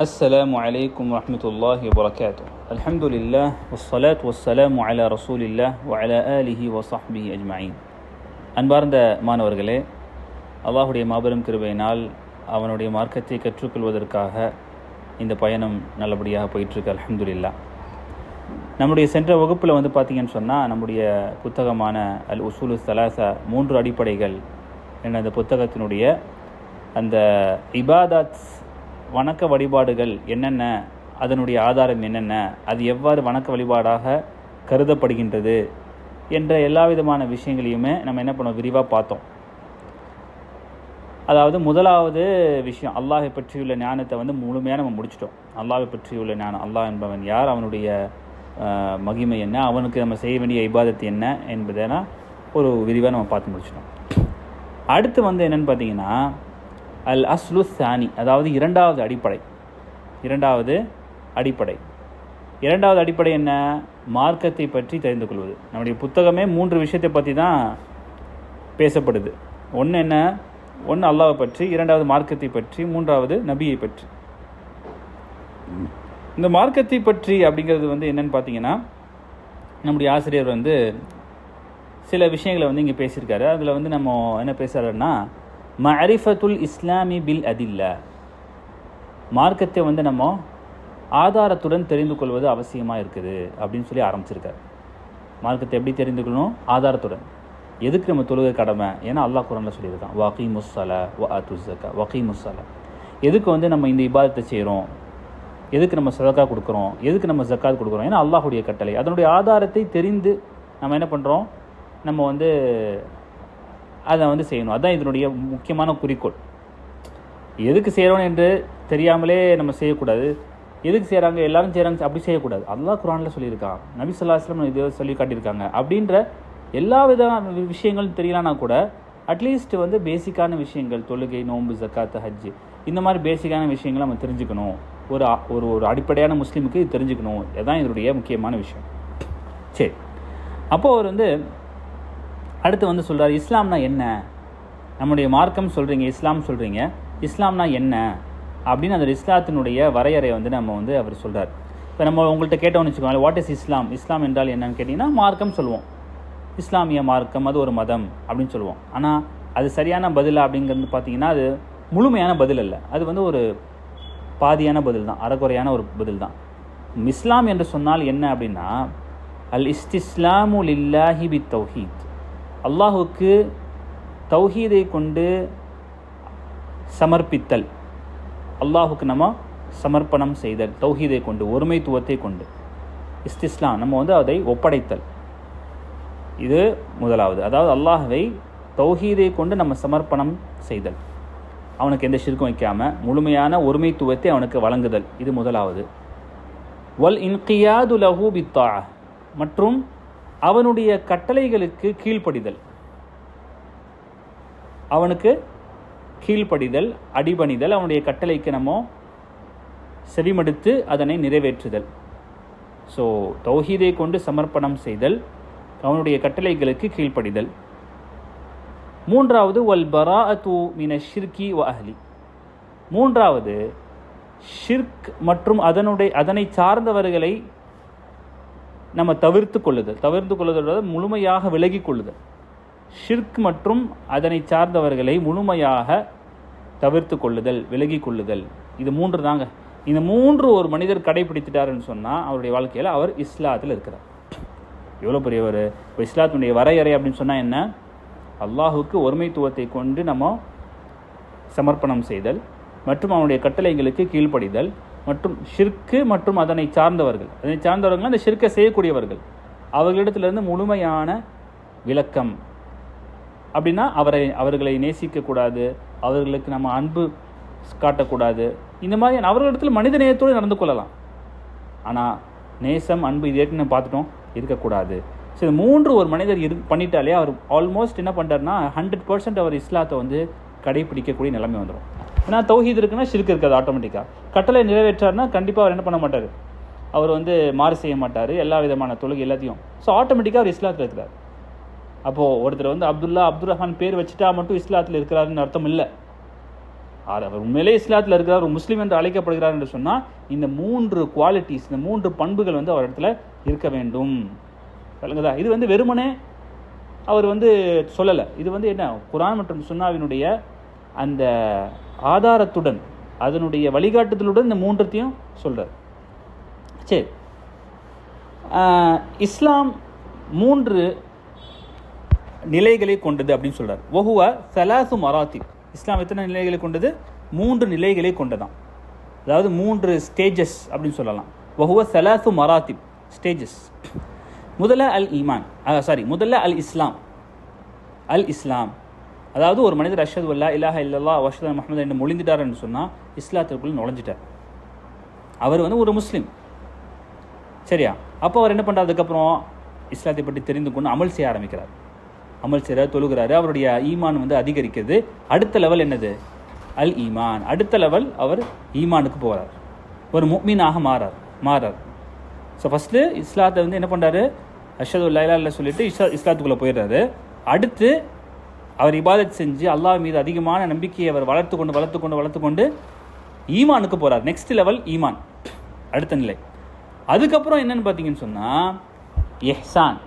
السلام عليكم ورحمة الله وبركاته الحمد لله والصلاة والسلام على رسول الله وعلى آله وصحبه أجمعين அன்பார்ந்த மாணவர்களே அல்லாஹுடைய மாபெரும் கிருபையினால் அவனுடைய மார்க்கத்தை கற்றுக்கொள்வதற்காக இந்த பயணம் நல்லபடியாக போயிட்டுருக்கு அல்ஹம்துலில்லாஹ் நம்முடைய சென்ற வகுப்பில் வந்து பார்த்தீங்கன்னு சொன்னால் நம்முடைய புத்தகமான அல் உசூலு சலாசா மூன்று அடிப்படைகள் என்ற அந்த புத்தகத்தினுடைய அந்த இபாதத் வணக்க வழிபாடுகள் என்னென்ன? அதனுடைய ஆதாரம் என்னென்ன? அது எவ்வாறு வணக்க வழிபாடாக கருதப்படுகின்றது? என்ற எல்லா விதமான விஷயங்களையுமே நம்ம என்ன பண்ணோம் விரிவாக பார்த்தோம். அதாவது முதலாவது விஷயம் அல்லாஹை பற்றியுள்ள ஞானத்தை வந்து முழுமையாக நம்ம முடிச்சிட்டோம். அல்லாஹை பற்றியுள்ள ஞானம். அல்லாஹ் என்பவன் யார்? அவனுடைய மகிமை என்ன? அவனுக்கு நம்ம செய்ய வேண்டிய இபாதத்து என்ன? என்பதென ஒரு விரிவாக நம்ம பார்த்து முடிச்சிட்டோம். அடுத்து வந்து என்னென்னு பார்த்தீங்கன்னா அல் அஸ்லு சானி அதாவது இரண்டாவது அடிப்படை. இரண்டாவது அடிப்படை. இரண்டாவது அடிப்படை என்ன? மார்க்கத்தை பற்றி தெரிந்து கொள்வது. நம்முடைய புத்தகமே மூன்று விஷயத்தை பற்றி தான் பேசப்படுது. ஒன்று என்ன? ஒன்று அல்லாவை பற்றி இரண்டாவது மார்க்கத்தை பற்றி மூன்றாவது நபியை பற்றி. இந்த மார்க்கத்தை பற்றி அப்படிங்கிறது வந்து என்னன்னு பார்த்தீங்கன்னா நம்முடைய ஆசிரியர் வந்து சில விஷயங்களை வந்து இங்கே பேசியிருக்காரு. அதில் வந்து நம்ம என்ன பேசுகிறாருன்னா மரிஃபத்துல் இஸ்லாமி பில் அதில்லா. மார்க்கத்தை வந்து நம்ம ஆதாரத்துடன் தெரிந்து கொள்வது அவசியமாக இருக்குது அப்படின்னு சொல்லி ஆரம்பிச்சிருக்காரு. மார்க்கத்தை எப்படி தெரிந்து கொள்ளணும்? ஆதாரத்துடன். எதுக்கு நம்ம தொழுகை கடமை? ஏன்னா அல்லாஹ் குரானில் சொல்லியிருக்கான் வகீ முஸ்ஸலா வ அத்துசக்கா வகீ முஸ்ஸலா எதுக்கு வந்து நம்ம இந்த இபாதத்தை செய்கிறோம் எதுக்கு நம்ம சதக்கா கொடுக்குறோம்? எதுக்கு நம்ம ஜக்காத் கொடுக்குறோம்? ஏன்னா அல்லாஹுடைய கட்டளை. அதனுடைய ஆதாரத்தை தெரிந்து நம்ம என்ன பண்ணுறோம் நம்ம வந்து அதை வந்து செய்யணும். அதுதான் இதனுடைய முக்கியமான குறிக்கோள். எதுக்கு செய்கிறோம் என்று தெரியாமலே நம்ம செய்யக்கூடாது? எதுக்கு செய்கிறாங்க எல்லாரும் செய்கிறாங்க அப்படி செய்யக்கூடாது. அல்லாஹ் குரானில் சொல்லியிருக்கான். நபி சொல்லாஸ்லம் இதை சொல்லி காட்டியிருக்காங்க. அப்படின்ற எல்லா விதமான விஷயங்களும் தெரியலனா கூட அட்லீஸ்ட் வந்து பேசிக்கான விஷயங்கள் தொழுகை நோன்பு ஜக்காத்து ஹஜ்ஜு இந்த மாதிரி பேசிக்கான விஷயங்களை நம்ம தெரிஞ்சுக்கணும். ஒரு ஒரு ஒரு அடிப்படையான முஸ்லீமுக்கு இது தெரிஞ்சுக்கணும். இதுதான் இதனுடைய முக்கியமான விஷயம். சரி. அப்போது அவர் வந்து அடுத்து வந்து சொல்கிறார் இஸ்லாம்னா என்ன? நம்முடைய மார்க்கம் சொல்கிறீங்க இஸ்லாம் சொல்கிறீங்க இஸ்லாம்னா என்ன? அப்படின்னு அந்த இஸ்லாத்தினுடைய வரையறையை வந்து நம்ம வந்து அவர் சொல்கிறார் இப்போ நம்ம உங்கள்கிட்ட கேட்டோம்னு வச்சுக்கோங்களேன் வாட் இஸ் இஸ்லாம் இஸ்லாம் என்றால் என்னன்னு கேட்டிங்கன்னா மார்க்கம் சொல்லுவோம். இஸ்லாமிய மார்க்கம் அது ஒரு மதம் அப்படின்னு சொல்லுவோம். ஆனால் அது சரியான பதிலா அப்படிங்கிறது பார்த்தீங்கன்னா அது முழுமையான பதில் அல்ல. அது வந்து ஒரு பாதியான பதில் தான் அறக்குறையான ஒரு பதில் தான். இஸ்லாம் என்று சொன்னால் என்ன அப்படின்னா அல் இஸ்திஸ்லாமு லில்லாஹி பி தௌஹீத் அல்லாஹுக்கு தௌஹீதை கொண்டு சமர்ப்பித்தல். அல்லாஹுக்கு நம்ம சமர்ப்பணம் செய்தல் தௌஹீதை கொண்டு ஒருமைத்துவத்தை கொண்டு. இஸ்திஸ்லாம் நம்ம வந்து அதை ஒப்படைத்தல். இது முதலாவது. அதாவது அல்லாஹுவை தௌஹீதை கொண்டு நம்ம சமர்ப்பணம் செய்தல். அவனுக்கு எந்த ஷிர்க்கும் வைக்காமல் முழுமையான ஒருமைத்துவத்தை அவனுக்கு வழங்குதல். இது முதலாவது. வல் இன்கியாது லஹூ பித்தா மற்றும் அவனுடைய கட்டளைகளுக்கு கீழ்ப்படிதல். அவனுக்கு கீழ்ப்படிதல் அடிபணிதல் அவனுடைய கட்டளைக்கு நம்ம செவிமடுத்து அதனை நிறைவேற்றுதல். ஸோ தௌஹீதை கொண்டு சமர்ப்பணம் செய்தல் அவனுடைய கட்டளைகளுக்கு கீழ்ப்படிதல். மூன்றாவது வல் பராஅத்து மின ஷிர்கி வ அஹ்லி. மூன்றாவது ஷிர்க் மற்றும் அதனுடைய அதனை சார்ந்தவர்களை நம்ம தவிர்த்து கொள்ளுதல். தவிர்த்து கொள்ளுதல் முழுமையாக விலகி கொள்ளுதல். ஷிர்க் மற்றும் அதனை சார்ந்தவர்களை முழுமையாக தவிர்த்து கொள்ளுதல் விலகி கொள்ளுதல். இது மூன்று தாங்க. இந்த மூன்று ஒரு மனிதர் கடைபிடித்துட்டாருன்னு சொன்னால் அவருடைய வாழ்க்கையில் அவர் இஸ்லாத்தில் இருக்கிறார். எவ்வளோ பெரிய ஒரு இப்போ இஸ்லாத்தினுடைய வரையறை அப்படின்னு சொன்னால் என்ன? அல்லாஹுக்கு ஒருமைத்துவத்தை கொண்டு நம்ம சமர்ப்பணம் செய்தல் மற்றும் அவனுடைய கட்டளைகளுக்கு கீழ்ப்படிதல். மற்றும் ஷிர்க்கு மற்றும் அதனை சார்ந்தவர்கள். அதனை சார்ந்தவர்கள் அந்த ஷிர்க்கை செய்யக்கூடியவர்கள். அவர்களிடத்திலிருந்து முழுமையான விளக்கம். அப்படின்னா அவரை அவர்களை நேசிக்கக்கூடாது. அவர்களுக்கு நம்ம அன்பு காட்டக்கூடாது. இந்த மாதிரி அவர்களிடத்தில் மனித நேயத்தோடு நடந்து கொள்ளலாம். ஆனால் நேசம் அன்பு இது ஏற்கனவே பார்த்துட்டோம். இருக்கக்கூடாது. ஸோ இது மூன்று ஒரு மனிதர் இரு பண்ணிட்டாலே அவர் ஆல்மோஸ்ட் என்ன பண்ணுறாருனா ஹண்ட்ரட் பர்சன்ட் அவர் இஸ்லாத்தை வந்து கடைபிடிக்கக்கூடிய நிலைமை வந்துடும் ஏன்னா தௌஹீத் இருக்குன்னா ஷிர்க் இருக்காது ஆட்டோமேட்டிக்காக கட்டளை நிறைவேற்றாருன்னா கண்டிப்பாக அவர் என்ன பண்ண மாட்டார். அவர் வந்து மாறு செய்ய மாட்டார். எல்லா விதமான தொழுகை எல்லாத்தையும். ஸோ ஆட்டோமேட்டிக்காக அவர் இஸ்லாத்தில் இருக்கிறார். அப்போது ஒருத்தர் வந்து அப்துல்லா அப்துல் ரஹான் பேர் வச்சுட்டா மட்டும் இஸ்லாத்தில் இருக்கிறாருன்னு அர்த்தம் இல்லை. ஆர் அவர் உண்மையிலே இஸ்லாத்தில் இருக்கிறார் ஒரு முஸ்லீம் என்று அழைக்கப்படுகிறார் என்று சொன்னால் இந்த மூன்று குவாலிட்டிஸ் இந்த மூன்று பண்புகள் வந்து அவர் இடத்துல இருக்க வேண்டும். சொல்லுங்கதா இது வந்து வெறுமனே அவர் வந்து சொல்லலை. இது வந்து என்ன? குரான் மற்றும் சுன்னாவினுடைய அந்த ஆதாரத்துடன் அதனுடைய வழிகாட்டுதலுடன் இந்த மூன்றத்தையும் சொல்கிறார் சரி. இஸ்லாம் மூன்று நிலைகளை கொண்டது அப்படின்னு சொல்கிறார் ஒஹுவ சலாசு மராத்தி இஸ்லாம் எத்தனை நிலைகளை கொண்டது? மூன்று நிலைகளை கொண்டதான் அதாவது மூன்று ஸ்டேஜஸ் அப்படின்னு சொல்லலாம். ஒஹுவ சலாசு மராத்திப் ஸ்டேஜஸ் முதல்ல அல் ஈமான் சாரி முதல்ல அல் இஸ்லாம் அல் இஸ்லாம் அதாவது ஒரு மனிதர் அஷது அல்லா இல்லாஹ இல்லல்லா வஷத் முஹம்மது என்று மொழிந்துட்டார் என்று சொன்னால் இஸ்லாத்திற்குள் நுழைஞ்சிட்டார். அவர் வந்து ஒரு முஸ்லீம். சரியா? அப்போ அவர் என்ன பண்ணுறதுக்கப்புறம் இஸ்லாத்தை பற்றி தெரிந்து கொண்டு அமல் செய்ய ஆரம்பிக்கிறார். அமல் செய்கிறார் தொழுகிறாரு. அவருடைய ஈமான் வந்து அதிகரிக்கிறது. அடுத்த லெவல் என்னது? அல் ஈமான். அடுத்த லெவல் அவர் ஈமானுக்கு போகிறார் ஒரு முக்மீனாக மாறார். மாறார். ஸோ ஃபஸ்ட்டு இஸ்லாத்தை வந்து என்ன பண்ணுறாரு அஷது லைலா இல்ல சொல்லிட்டு இஸ்லா இஸ்லாத்துக்குள்ளே போயிடுறாரு. அடுத்து அவர் இபாதத் செஞ்சு அல்லாஹ் மீது அதிகமான நம்பிக்கையை அவர் வளர்த்து கொண்டு வளர்த்து கொண்டு வளர்த்து கொண்டு ஈமானுக்கு போகிறார் நெக்ஸ்ட் லெவல் ஈமான். அடுத்த நிலை. அதுக்கப்புறம் என்னன்னு பார்த்தீங்கன்னு சொன்னால் எஹ்சான்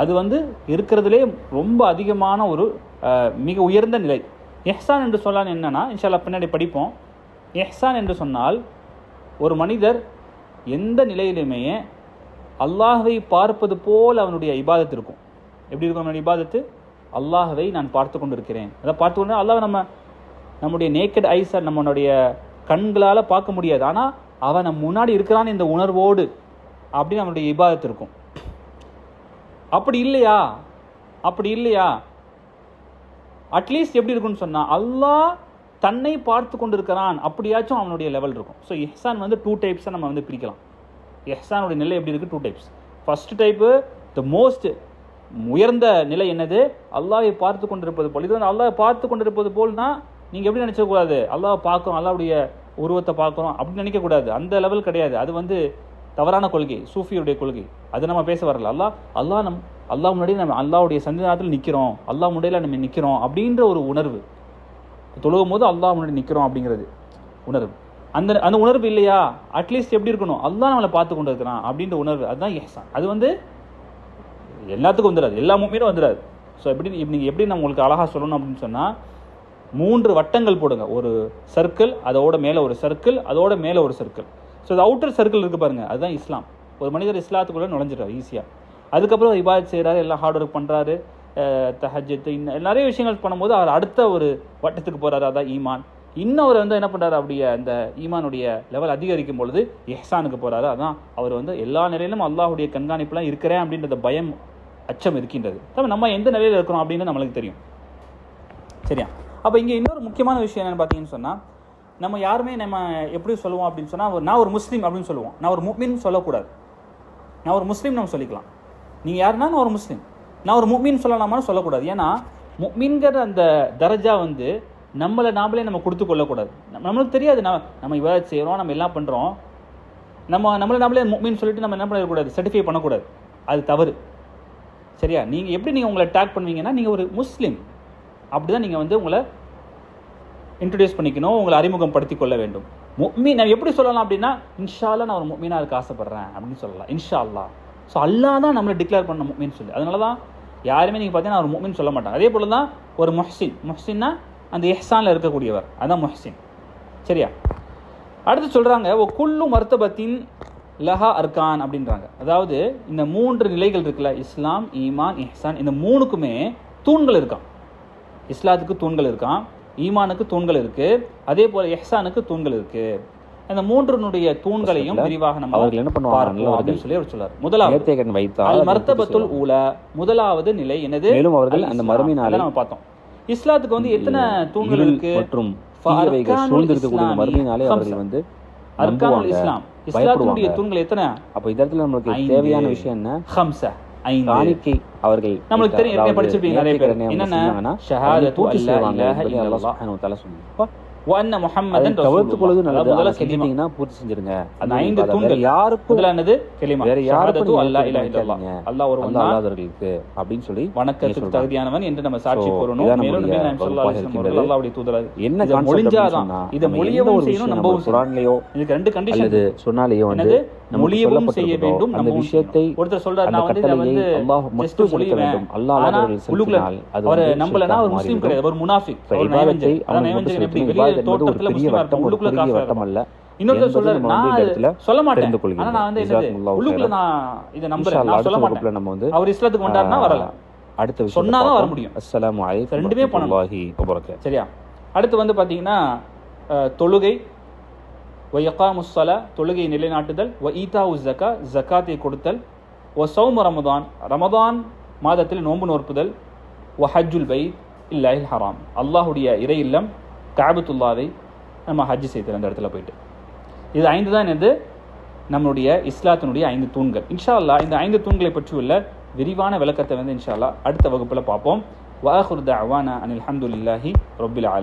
அது வந்து இருக்கிறதுலே ரொம்ப அதிகமான ஒரு மிக உயர்ந்த நிலை. எஹ்சான் என்று சொல்லான் என்னென்னா இன்ஷால்லா பின்னாடி படிப்போம். எஹ்சான் என்று சொன்னால் ஒரு மனிதர் எந்த நிலையிலுமே அல்லாஹை பார்ப்பது போல் அவனுடைய இபாதத்து இருக்கும். எப்படி இருக்கும் அவனுடைய இபாதத்து? அல்லாஹவை நான் பார்த்து கொண்டிருக்கிறேன். அதை பார்த்து கொண்டு அல்லாஹ் நம்ம நம்முடைய நேக்கட் ஐஸை நம்மளுடைய கண்களால் பார்க்க முடியாது. ஆனால் அவன் நம்ம முன்னாடி இருக்கிறான் இந்த உணர்வோடு அப்படின்னு நம்மளுடைய இபாதத்து இருக்கும். அப்படி இல்லையா? அப்படி இல்லையா? அட்லீஸ்ட் எப்படி இருக்கும்னு சொன்னால் அல்லாஹ் தன்னை பார்த்து கொண்டிருக்கிறான். அப்படியாச்சும் அவனுடைய லெவல் இருக்கும். ஸோ எஹ்சான் வந்து டூ டைப்ஸாக நம்ம வந்து பிரிக்கலாம். எஹ்சானுடைய நிலை எப்படி இருக்குது two types first type the most உயர்ந்த நிலை என்னது? அல்லாவை பார்த்து கொண்டிருப்பது போல். இது வந்து அல்லாவை பார்த்து கொண்டிருப்பது போல்னா நீங்கள் எப்படி நினச்சக்கூடாது அல்லாஹ் பார்க்குறோம் அல்லாவுடைய உருவத்தை பார்க்குறோம் அப்படின்னு நினைக்கக்கூடாது. அந்த லெவல் கிடையாது. அது வந்து தவறான கொள்கை சூஃபியுடைய கொள்கை. அது நம்ம பேச வரல. அல்லாஹ் அல்லாஹ் நம் அல்லாஹ் முன்னாடி நம்ம அல்லாஹ்வுடைய சந்திதானத்தில் நிற்கிறோம் அல்லாஹ் முன்னாடியில் நம்ம நிற்கிறோம் அப்படின்ற ஒரு உணர்வு. தொழுகும் போது அல்லாஹ் முன்னாடி நிற்கிறோம் அப்படிங்கிறது உணர்வு. அந்த அந்த உணர்வு இல்லையா? அட்லீஸ்ட் எப்படி இருக்கணும்? அல்லாஹ் நம்மளை பார்த்து கொண்டு இருக்கிறான் அப்படின்ற உணர்வு. அதுதான் எஹ்சான் அது வந்து எல்லாத்துக்கும் வந்துடாது. எல்லா மூமியும் வந்துடாது. ஸோ எப்படி நீங்கள் எப்படி நான் உங்களுக்கு அழகாக சொல்லணும் அப்படின்னு சொன்னால் மூன்று வட்டங்கள் போடுங்க. ஒரு சர்க்கிள் அதோட மேலே ஒரு சர்க்கிள் அதோட மேலே ஒரு சர்க்கிள் ஸோ அது அவுட்டர் சர்க்கிள் இருக்குது பாருங்கள் அதுதான் இஸ்லாம். ஒரு மனிதர் இஸ்லாத்துக்குள்ளே நுழைஞ்சிட்டார் ஈஸியாக அதுக்கப்புறம் இபாத் செய்கிறாரு எல்லாம் ஹார்ட் ஒர்க் பண்ணுறாரு தஹஜத்து இன்னும் நிறைய விஷயங்கள் பண்ணும்போது அவர் அடுத்த ஒரு வட்டத்துக்கு போகிறாரு அதான் ஈமான். இன்னும் அவர் வந்து என்ன பண்ணுறாரு அப்படியே அந்த ஈமானுடைய லெவல் அதிகரிக்கும் பொழுது எஹ்சானுக்கு போகிறாரு அதான் அவர் வந்து எல்லா நிலையிலும் அல்லாஹுடைய கண்காணிப்புலாம் இருக்கிறேன் அப்படின்றத பயம் அச்சம் இருக்கின்றது. தவிர நம்ம எந்த நிலையில் இருக்கிறோம் அப்படின்னு நம்மளுக்கு தெரியும். சரியா? அப்போ இங்கே இன்னொரு முக்கியமான விஷயம் என்னென்னு பார்த்தீங்கன்னு சொன்னால் நம்ம யாருமே நம்ம எப்படி சொல்லுவோம் அப்படின்னு சொன்னால் நான் ஒரு முஸ்லீம் அப்படின்னு சொல்லுவோம். நான் ஒரு முக்மின் சொல்லக்கூடாது. நான் ஒரு முஸ்லீம் நம்ம சொல்லிக்கலாம். நீங்கள் யாருன்னா நான் ஒரு முஸ்லீம். நான் ஒரு முக்மின் சொல்லலாமான்னு சொல்லக்கூடாது. ஏன்னா முக்மீன்கிற அந்த தரஜா வந்து நம்மளை நாமளே நம்ம கொடுத்து கொள்ளக்கூடாது. நம்மளுக்கு தெரியாது. நம்ம நம்ம இவ்வளோ செய்கிறோம் நம்ம எல்லாம் பண்ணுறோம் நம்ம நம்மளை நாமளே முக்மின்னு சொல்லிட்டு நம்ம என்ன பண்ணக்கூடாது சர்டிஃபை பண்ணக்கூடாது. அது தவறு. சரியா? நீங்கள் எப்படி நீங்கள் உங்களை டேக் பண்ணுவீங்கன்னா நீங்கள் ஒரு முஸ்லீம். அப்படி தான் நீங்கள் வந்து உங்களை இன்ட்ரடியூஸ் பண்ணிக்கணும் உங்களை அறிமுகப்படுத்தி கொள்ள வேண்டும். முக்மீன் நான் எப்படி சொல்லலாம் அப்படின்னா இன்ஷால்லா நான் ஒரு முக்மீனாக இருக்க ஆசைப்பட்றேன் அப்படின்னு சொல்லலாம். இன்ஷா அல்லா ஸோ அல்லா தான் நம்மளை டிக்ளேர் பண்ண முக்மீன் சொல்லி. அதனால தான் யாருமே நீங்கள் பார்த்தீங்கன்னா ஒரு முக்மீன் சொல்ல மாட்டாங்க அதே போல் தான் ஒரு மொஹ்சின். மொஹ்சின்னா அந்த எஹ்சானில் இருக்கக்கூடியவர். அதான் மொஹ்சின். சரியா? அடுத்து சொல்கிறாங்க ஓ குல்லு மருத்துவத்தின் லஹா அர்கான் அப்படின்றாங்க. அதாவது இந்த மூன்று நிலைகள் இருக்குல்ல இஸ்லாம் ஈமான் இஹ்சான் இந்த மூணுக்குமே தூண்கள் இருக்கான் இஸ்லாத்துக்கு தூண்கள் இருக்கான் ஈமானுக்கு தூண்கள் இருக்கு அதே போல இஹ்சானுக்கு தூண்கள் இருக்கு. அந்த மூன்றினுடைய தூண்களையும் விரிவாக நம்ம அவர்கள் என்ன பண்ணுவாங்க? அப்படின்னு சொல்லி அவர் சொல்றார். முதலாவது வைத்தால் மர்த்தபத்துல் ஊல முதலாவது நிலை என்னது? மேலும் அவர்கள் அந்த இஸ்லாம். மறுமை நாளை அதான் நம்ம பார்த்தோம். இஸ்லாத்துக்கு வந்து எத்தனை தூண்கள் இருக்கு? மற்றும் சூழ்ந்திருக்கக்கூடிய மறுமையினாலே. அவர்கள் வந்து அர்கானுல் இஸ்லாம். இஸ்லாத்தினுடைய தூண்கள் எத்தனை? அப்ப இந்த இடத்துல நம்மளுக்கு. தேவையான விஷயம் என்ன? ஹம்சா ஐந்து. காணிக்கை அவர்கள் நம்மளுக்கு தெரியும், படிச்சிருப்பீங்க நிறைய பேர். என்னென்ன? அதை அதை முஹம்மதன் தவிர்த்து கொள்வது நல்லது. முதல்ல அதை செஞ்சிட்டீங்கன்னா பூர்த்தி செஞ்சிருங்க. அந்த அது ஐந்து தூண்கள். யாருக்கும் முதல்ல என்னது கலிமா. வேற யாருக்கும் அல்லா இல்லல்லாஹ் வைக்காதீங்க. அல்லாஹ் தான் அல்லாதவர்களுக்கு அப்படின்னு சொல்லி வணக்கத்துக்கு. தகுதியானவன் என்று நம்ம சாட்சி கூறணும். மேலும் நபி ஸல்லல்லாஹு அலைஹி வஸல்லம் அவர்கள் அல்லாஹ்வுடைய தூதர் என்ன மொழிஞ்சாதான். இதை நம்ம மொழியவும் ஒரு செய்யணும் நம்ம நம்பவும் குரான்லயோ இதுக்கு ரெண்டு கண்டிஷன் அல்லது சொன்னாலேயோ வந்து மொழியவும் செய்ய வேண்டும் அந்த நம்பவும் விஷயத்தை. ஒருத்தர் சொல்றாரு நான் வந்து வந்து அல்லாஹ் மட்டும் மொழிவேன். வேண்டும். அல்லாஹ் உள்ளுக்குள்ள செலுத்தினால் அது அவரை நம்பலனா ஒரு முஸ்லீம். கிடையாது. ஒரு முனாஃபிக் ஒரு அதான் மட்டும் நயவஞ்சகன் எப்படி. வெளிய இபாதத் என்பது ஒரு தோற்றத்துல பெரிய முஸ்லீமா வட்டம், இருப்பான் ஒரு உள்ளுக்குள்ள பெரிய காஃபிரா வட்டம் இருப்பான் அல்ல இன்னொருத்தர் என்பதை சொல்றாரு நம்ம நான் வந்து இந்த அது இடத்துல சொல்ல மாட்டேன். தெரிந்து கொள்கிறோம். ஆனா நான் வந்து என்னது ஜஸாக்குமுல்லாஹு உள்ளுக்குள்ள ஹைரன். நான் இதை இன்ஷா நம்புறேன் அல்லாஹ் நான் சொல்ல அடுத்த மாட்டேன். வகுப்புல நம்ம வந்து அவர் இஸ்லாத்துக்கு வந்தாருன்னா வரல அடுத்த விஷயம் சொன்னாதான் வர முடியும். அஸ்ஸலாமு அலைக்கும் ரெண்டுமே பண்ணணும். வரஹ்மத்துல்லாஹி வபரகாத்துஹு சரியா? அடுத்து வந்து பார்த்தீங்கன்னா அஹ், தொழுகை. தொழுகை நிலைநாட்டுதல். வ ஈதா ஜக்கா ஜக்காத்தை கொடுத்தல். சௌம ரமதான் ரமதான் மாதத்தில் நோன்பு நோற்புதல். வ ஹஜ்ஜுல் பைத் இல்லாஹில் ஹராம். அல்லாஹுடைய இறை இல்லம். காபத்துல்லாவை நம்ம ஹஜ் செய்தல் அந்த இடத்துல போயிட்டு. இது ஐந்து தான் என்னது? நம்மளுடைய இஸ்லாத்தினுடைய ஐந்து தூண்கள். இன்ஷா அல்லாஹ் இந்த ஐந்து தூண்களை பற்றி உள்ள விரிவான விளக்கத்தை வந்து இன்ஷா அல்லா அடுத்த வகுப்பில் பார்ப்போம். வாஹுர் தஅவானா அனில் ஹம்துலில்லாஹி ரொபில் ஆலி